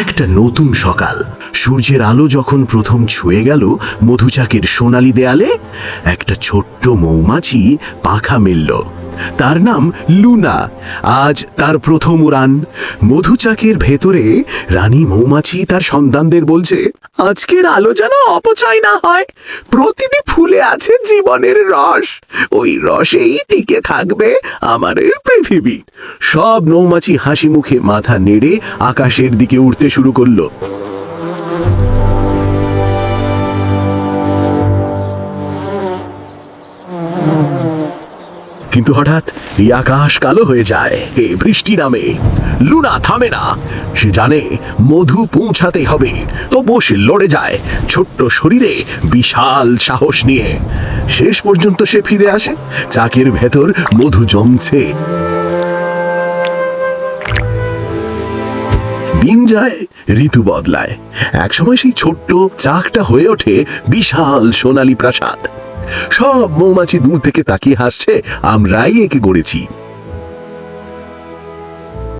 একটা নতুন সকাল। সূর্যের আলো যখন প্রথম ছুঁয়ে গেল মধুচাকের সোনালি দেয়ালে, একটা ছোট্ট মৌমাছি পাখা মেলল। তার নাম লুনা। আজ তার প্রথম উড়ান। মধুচাকের ভেতরে রানী মৌমাছি তার সন্তানদের বলছে, আজকের আলো যেন অপচয় না হয়। প্রতিটি ফুলে আছে জীবনের রস। ওই রসেই টিকে থাকবে আমাদের পৃথিবী। সব মৌমাছি হাসি মুখে মাথা নেড়ে আকাশের দিকে উঠতে শুরু করল। কিন্তু হঠাৎ এই আকাশ কালো হয়ে যায় হে বৃষ্টি নামে। লুনা থামে না। সে জানে মধু পৌঁছাতে হবে, তবুও সে লড়ে যায় ছোট্ট শরীরে বিশাল সাহস নিয়ে। শেষ পর্যন্ত সে ফিরে আসে, চাকের ভেতর মধু জমছে। দিন যায়, ঋতু বদলায়। একসময় সেই ছোট্ট চাকটা হয়ে ওঠে বিশাল সোনালী প্রাসাদ। সব মৌমাছি দূর থেকে তাকিয়ে হাসছে আমরাই একে গড়েছি।